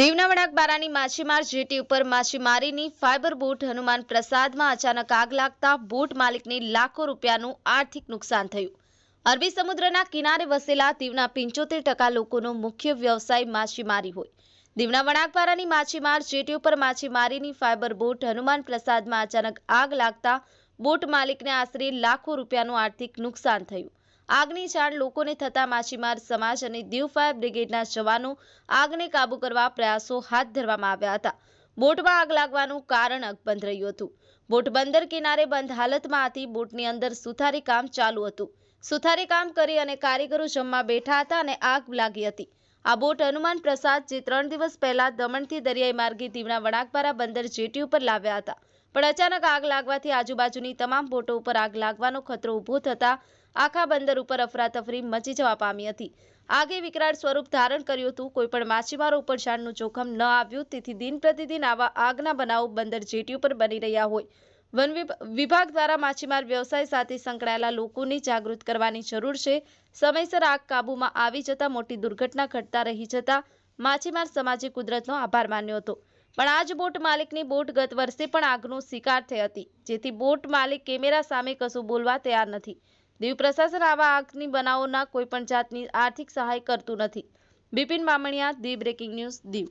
દીવના વડાકબારાની માછીમાર જેટી ઉપર માછીમારીની ફાઇબર બોટ હનુમાન પ્રસાદમાં અચાનક આગ લાગતા બોટ માલિકને લાખો રૂપિયાનું આર્થિક નુકસાન થયું. અરબી સમુદ્રના કિનારે વસેલા દીવના પંચોતેર ટકા લોકોનો મુખ્ય વ્યવસાય માછીમારી હોય. દીવના વણાકબારાની માછીમાર જેટી ઉપર માછીમારીની ફાઇબર બોટ હનુમાન પ્રસાદમાં અચાનક આગ લાગતા બોટ માલિકને આશરે લાખો રૂપિયાનું આર્થિક નુકસાન થયું. આગની જાણ લોકોને થતા માછીમાર સમાજ અને દીવ ફાયર બ્રિગેડના જવાનો આગને કાબુ કરવા પ્રયાસો હાથ ધરવામાં આવ્યા હતા. બોટમાં આગ લાગવાનું કારણ અકબંધ રહ્યું હતું. બોટ બંદર કિનારે બંધ હાલતમાં હતી બોટની અંદર સુથારી કામ ચાલુ હતું. સુથારી કામ કરી અને કારીગરો જમવા બેઠા હતા અને આગ લાગી હતી. આ બોટ હનુમાન પ્રસાદ જે ત્રણ દિવસ પહેલા દમણથી દરિયાઈ માર્ગે દીવના વણાકબારા બંદર જેટી ઉપર લાવ્યા હતા. પણ અચાનક આગ લાગવાથી આજુબાજુની તમામ બોટો ઉપર આગ લાગવાનો ખતરો ઊભો થતા આખા બંદર ઉપર અફરાતફરી મચી જવા પામી હતી. આગે વિકરાળ સ્વરૂપ ધારણ કર્યું હતું. કોઈ પણ માછીમારો ઉપર જાનનું જોખમ ન આવ્યું. તેથી દિન પ્રતિદિન આવા આગના બનાવો બંદર જેટી ઉપર બની રહ્યા હોય. વન વિભ- વિભાગ દ્વારા માછીમાર વ્યવસાય સાથે સંકળાયેલા લોકોને જાગૃત કરવાની જરૂર છે. સમયસર આગ કાબૂમાં આવી જતા મોટી દુર્ઘટના ઘટતા રહી જતા માછીમાર સમાજે કુદરતનો આભાર માન્યો હતો. પણ આ જ બોટ માલિકની બોટ ગત વર્ષે પણ આગનો શિકાર થઈ હતી. જેથી બોટ માલિક કેમેરા સામે કશું બોલવા તૈયાર નથી. દીવ પ્રશાસન આવા આગની બનાવોના કોઈ પણ જાતની આર્થિક સહાય કરતું નથી. બિપિન બામણિયા દી બ્રેકિંગ ન્યૂઝ, દીવ.